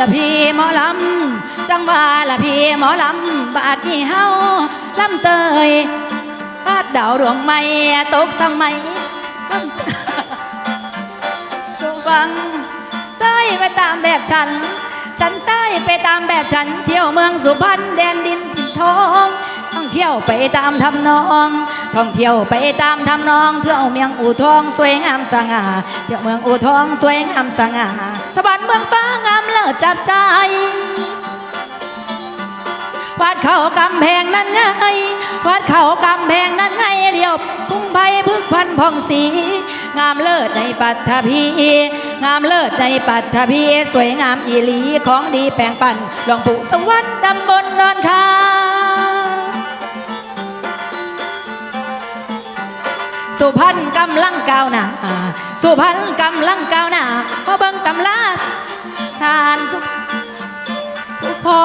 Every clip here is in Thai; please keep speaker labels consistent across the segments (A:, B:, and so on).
A: ละพี่หมอลำ จังว่าละพี่หมอลำ บาดนี้เฮาลำเตยบาดดาวดวงไม่ตกสมัยลำเตยสุฟังเต้ยไปตามแบบฉัน ฉันเต้ยไปตามแบบฉัน เที่ยวเมืองสุพรรณแดนดินถิ่นทองท่องเที่ยวไปตามทำนอง ท่องเที่ยวไปตามทำนอง เที่ยวเมืองอู่ทองสวยงามสง่า เที่ยวเมืองอู่ทองสวยงามสง่า สะบัดเมืองฟ้างามเลิศจับใจวัดเขากำแพงนั้นไงวัดเขากำแพงนั้นไงเลี้ยวพุ่งไปพึกพันผ่องสี งามเลิศในปัตภีงามเลิศในปัตภีสวยงามอีหลีของดีแปลงปั่นหลวงปู่สวัสดิ์ตำบลดอนคา สุพรรณกำลังก้าวหน้าสุพรรณกำลังก้าวหน้าพอเบิ่งตำลาทานสุพ่อ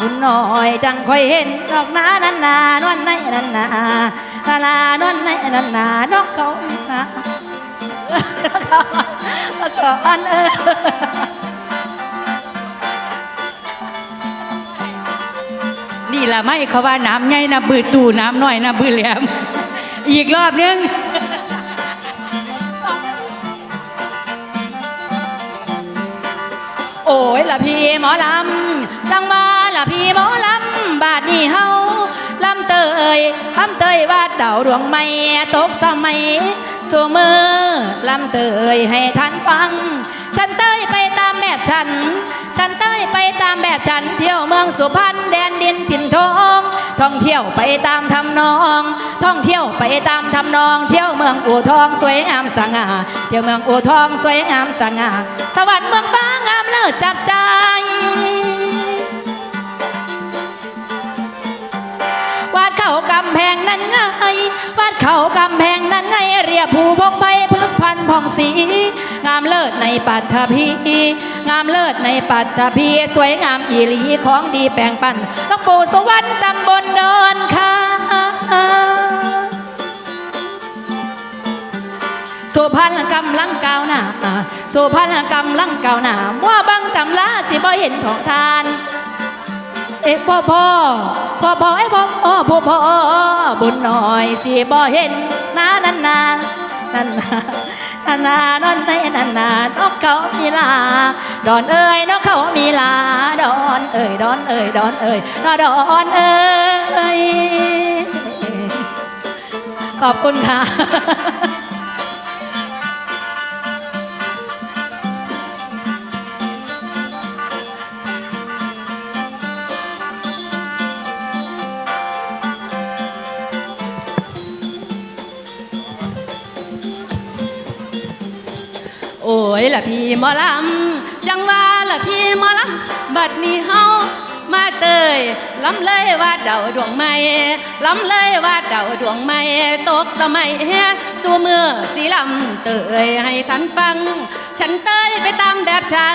A: บุญน่อยจังคอยเห็นดอกนานันนานวลในนันนาลาลานวลในนันนานกเขามาก่อนเออ
B: นี่ละไม่เขาว่าน้ำใหญ่นะบือตู่น้ำน้อยนะบือแหลม อีกรอบนึง
A: โอ้ยละพี่หมอลำ จังว่าละพี่หมอลำ บาดนี้เฮาลำเตยลำเตยวาดดาวดวงไม่ตกสมัยสู่มือลำเตยให้ท่านฟัง ฉันเตยไปตามแบบฉัน ฉันเตยไปตามแบบฉันเที่ยวเมืองสุพรรณแดนดินถิ่นทองท่องเที่ยวไปตามทำนอง ท่องเที่ยวไปตามทำนอง เที่ยวเมืองอู่ทองสวยงามสง่าเที่ยวเมืองอู่ทองสวยงามสง่าสวัสดิ์เมืองบ้างามเลิศจับใจ วาดเขากำแพงนั้นไงเรียบภูพงไพพึกพันผ่องสี งามเลิศในปัตภีงามเลิศในปัตภีสวยงามอีหลีของดีแปลงปันหลวงปู่สวรรค์ตำบลดอนคาสุพรรณกำลังก้าวหน้าสุพรรณกำลังก้าวหน้าว่าบังตำลาสิบ่เห็นของทาน เอ๊ะพ่อพ่อ พ่อพ่อไอ้พ่อพ่อพ่อบุญหน่อยสิบ่เห็นนานันนานันนานนานอนในนันนานกเขามีลา ดอนเอ้ยนกเขามีลา ดอนเอ้ยดอนเอ้ยดอนเอ้ยดอนเอ้ยขอบคุณค่ะ ยละพี่หมอลำจังว่าละพี่หมอลำบัดนี้เฮามาเตยลำเลยว่าเดาดวงไม่ลำเลยว่าเดาดวงไม่ตกสมัยสู่มือสีลำเตยให้ท่านฟัง ฉันเตยไปตามแบบชา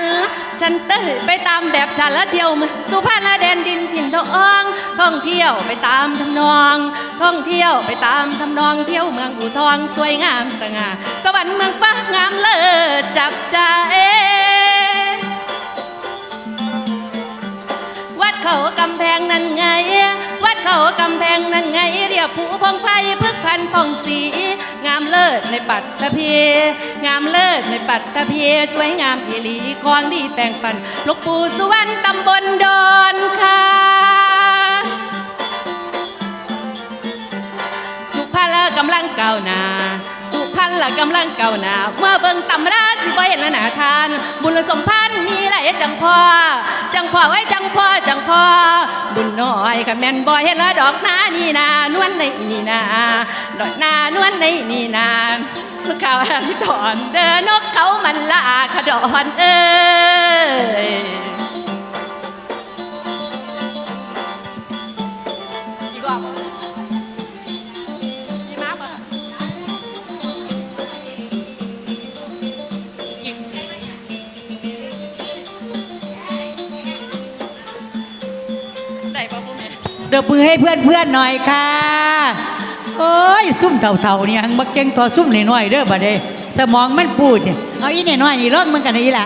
A: ฉันเตยไปตามแบบฉันและเที่ยวเมืองสุพรรณและแดนดินถิ่นทองท่องเที่ยวไปตามทำนอง ท่องเที่ยวไปตามทำนองเที่ยวเมืองอู่ทองสวยงามสง่าสวรรค์เมืองฟ้างามเลิศจับใจวัดเขากำแพงนั่นไง วัดเขากำแพงนั่นไง เรียบผูพงไพพึกพัน ศในปัตตภีงามเลิศในปัตตภีสวยงามอีหลีของดีแปลงปันลูกปู่สุวรรณตำบลดอนค่ะสุพรรณละกำลังก้าวหน้า พรรณละกำลังเก่าหนาเมื่อเบิ่งตำราสิบ่เห็นละหนาทาน บุญสมพันธ์มีหลายจังพอจังพอไว้จังพอจังพอบุญน้อยค่ะแม่นบ่เห็นละดอกนานี่นานวลในนี่นาดอกนานวลในนี่นาเขาที่ดอนเดินนกเขามันละขดอนเอ้ย
B: เดี๋ยวมือให้เพื่อนเพื่อนๆหน่อยค่ะโอ้ยซุ่มเต่าๆนี่ยังมาเก่งทอซุ่มหน่อยๆเด้อบัดเด้สมองมันปูดเนี่ยเอาอีน้อยๆนี่ร้องมึงกันนี่ล่ะ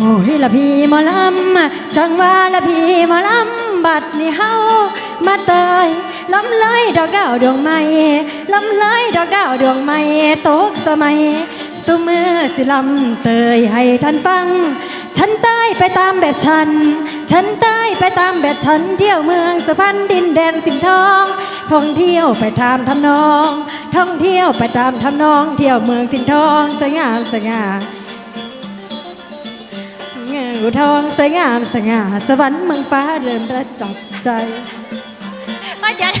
C: โอ้ยละพี่หมอลำจังว่าละพี่หมอลำบัดนี่เฮามาเตยลำเลยดอกดาวดวงใหม่ลำเลยดอกดาวดวงใหม่ตกสมัยสุมือสิลำเตยให้ท่านฟัง ฉันใต้ไปตามแบบฉัน ฉันใต้ไปตามแบบฉันเที่ยวเมืองสุพรรณดินแดนสิงทองท่องเที่ยวไปตามทำนอง ท่องเที่ยวไปตามทำนอง เที่ยวเมืองสิงทองสวยงามสวยงา มเงาทองสวยงามสง่าสวรรค์เมืองฟ้าเริ่มประจับใจ
D: มาจัด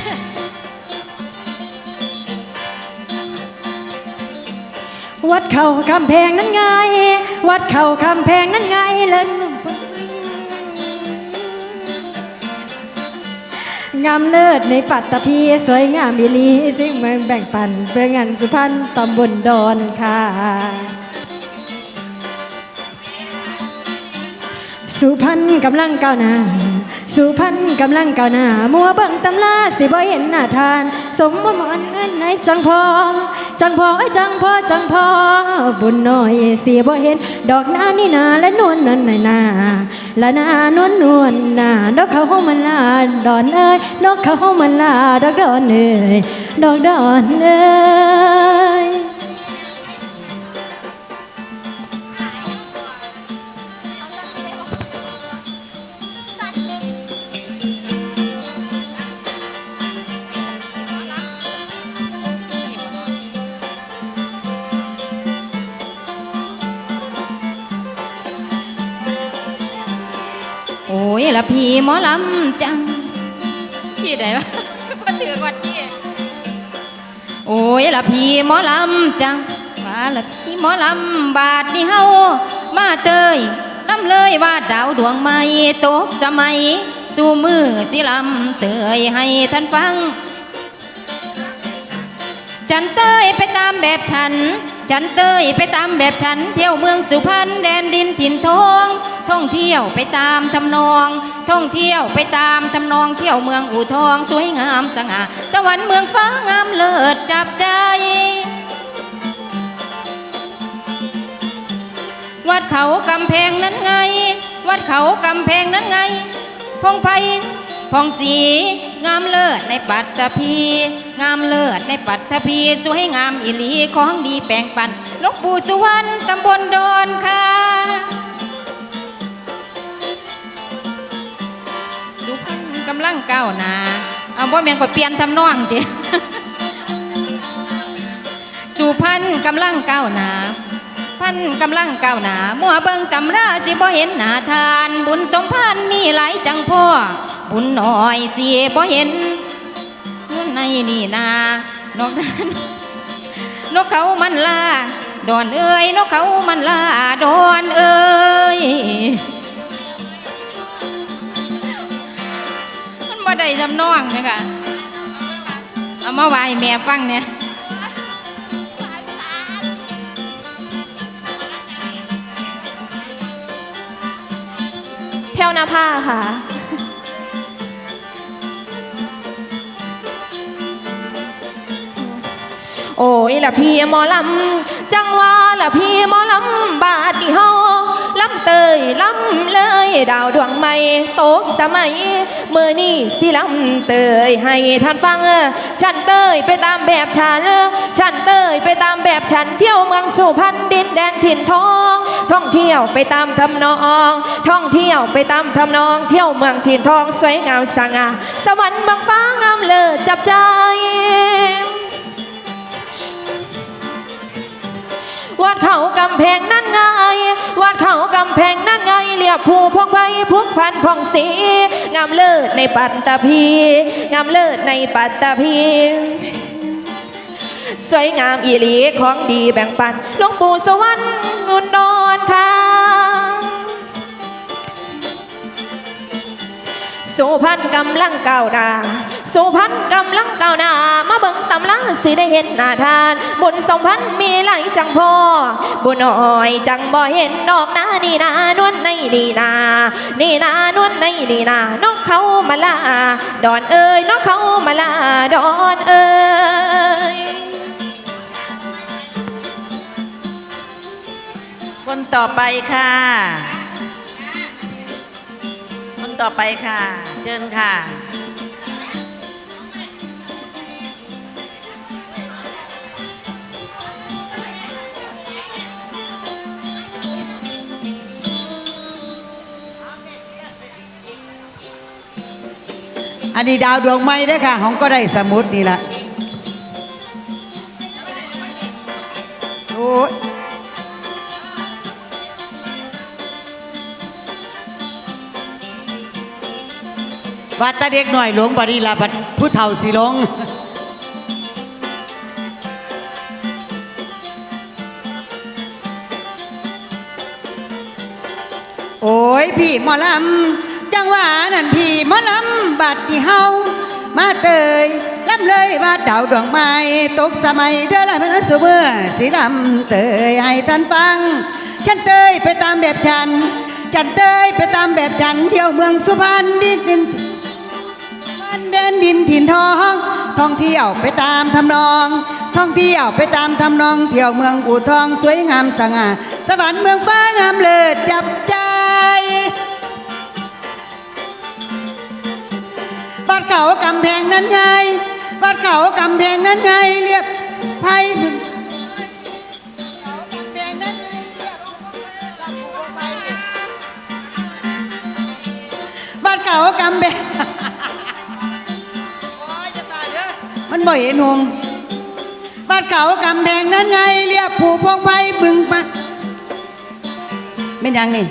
C: วัดเขาคำแพงนั้นไง วัดเขาคำแพงนั้นไงเล่นงามเลิศในปัตตภีสวยงามมิลีซึ่งเมืองแบ่งปันเพื่องานสุพรรณตำบลดอนค่ะ สุพรรณกำลังก้าวหน้า สุพรรณกำลังก้าวหน้า มัวเบิ่งตำลาสิบ่เห็นหน้าทาน สมบ่มอนเงินในจังพอ จังพอเอ้จังพอจังพอ บุญน้อยสิบ่เห็น ดอกหน้านี่นาและนวลนั่นน่ะนาละนานวลนวลนาดอกเขาห้องมันลาดอนเอ้ยดอกเขาห้องมันลาดอกดอนเอ้ยดอกดอนเอ้ย
E: มอลำจังพี่ไหนวะมาถือวัดพี่โอ้ยละพี่หมอลำจังว่าละพี่หมอลำบาทนี่เฮามาเตยลำเลยว่าดาวดวงใหม่ตกสมัย สู่มือสิลำเตยให้ท่านฟัง ฉันเต้ยไปตามแบบฉัน ฉันเต้ยไปตามแบบฉัน เที่ยวเมืองสุพรรณแดนดินถิ่นทองท่ องเที่ยวไปตามทำนอง ท่องเที่ยวไปตามทำนองเที่ยวเมืองอู่ทองสวยงามสง่าสวรรค์เมืองฟ้างามเลิศจับใจ วัดเขากำแพงนั้นไง วัดเขากำแพงนั้นไง พงไพพองสีงามเลิศในปัตตภีงามเลิศในปัตตภีสวยงามอิลีของดีแปลงปันลวงปู่สุวรรณตำบลดอนค่ะ กำลังก้าวหนาเอาบ่แม่นก็เปลี่ยนทำนองติสุพรรณกำลังก้าวหนาพันกำลังก้าวหน้ามัวเบิ่งตำราสิบ่เห็นหน้าทาน บุญสมพันธ์มีหลายจังพ่อ บุญน้อยสิบ่เห็นในนี่นานกนั้นนกเขามันลาดอนเอ้ยนกเขามันลาดอนเอ้ย บ่ได้ทำนองเนี่ยค่ะเอามาไหวแม่ฟังเนี่ย
F: แพ้วนาผ้าค่ะโอ้ยละพี่หมอลำ จังว่าละพี่หมอลำ บาดนี่เฮาลำ เตยลำเลยดาวดวงใหม่ตกสมัยเมื่อนี่สิลำเตยให้ท่านฟัง ฉันเตยไปตามแบบฉันฉันเตยไปตามแบบฉันเที่ยวเมืองสุพรรณดินแดนถิ่นทอง ท่องเที่ยวไปตามทำนอง ท่องเที่ยวไปตามทำนอง เที่ยวเมืองถิ่นทองสวยงามสง่าสวรรค์เมืองฟ้างามเลิศจับใจวัดเขากำแพงนั่น ยบภูพองไพพุกพันพองสีงามเลิศในปัตตภีงามเลิศในปัตตภีสวยงามอีหลีของดีแบ่งปันหลวงปู่สวรรค์งุนดอนค่ะ สุพรรณกำลังก้าวนาสุพรรณกำลังก้าวนา เบิ่งตำลังสิได้เห็นหน้าทานบุญสมพันมีหลายจังพอบุญน้อยจังบ่เห็นนอกหน้านี่นานวลในนี่นานี่นานวลในนี่นานกเขามาลาดอนเอ้ยนกเขามาลาดอนเอ้ย
D: คนต่อไปค่ะคน
A: ต่อไปค่ะ เชิญค่ะ
B: อันนี้ดาวดวงไม้ด้อค่ะ ของก็ได้สมุดนี่ละโอ้วัดตาเด็กหน่อยหลวงบดีละบัดผู้เฒ่าสิลงโอ้ยพี่หมอลำ จังหวะนั่นพี่มอลำบัดที่เฮามาเตยลำเลยว่าดาวดวงไม้ตกสมัยเดือดมันสุเมื่อสีลำเตยให้ท่านฟัง ฉันเตยไปตามแบบฉัน ฉันเตยไปตามแบบฉันเที่ยวเมืองสุพรรณดินดินบ้านดนดินถิ่นทองท่องเที่ยวไปตามทำนอง ท่องเที่ยวไปตามทำนอง เที่ยวเมืองอู่ทองสวยงามสง่าสวรรค์เมืองฟ้างามเลิศจับ ใจบ้านเขากำแพงนั้นไงบ้านเขากำแพงนั้นไง เรียบไพ่บึงกำแพงนั้นไงเรียบบ้านเขากำแพงมันบ่เห็นหงบ้านเขากำแพงนั้นไง เรียบผูพงไฟบึงปัดเป็นยังนี่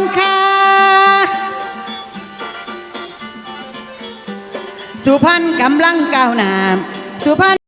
B: นคาสุพรรณกำลังก้าวหน้าสุพรรณ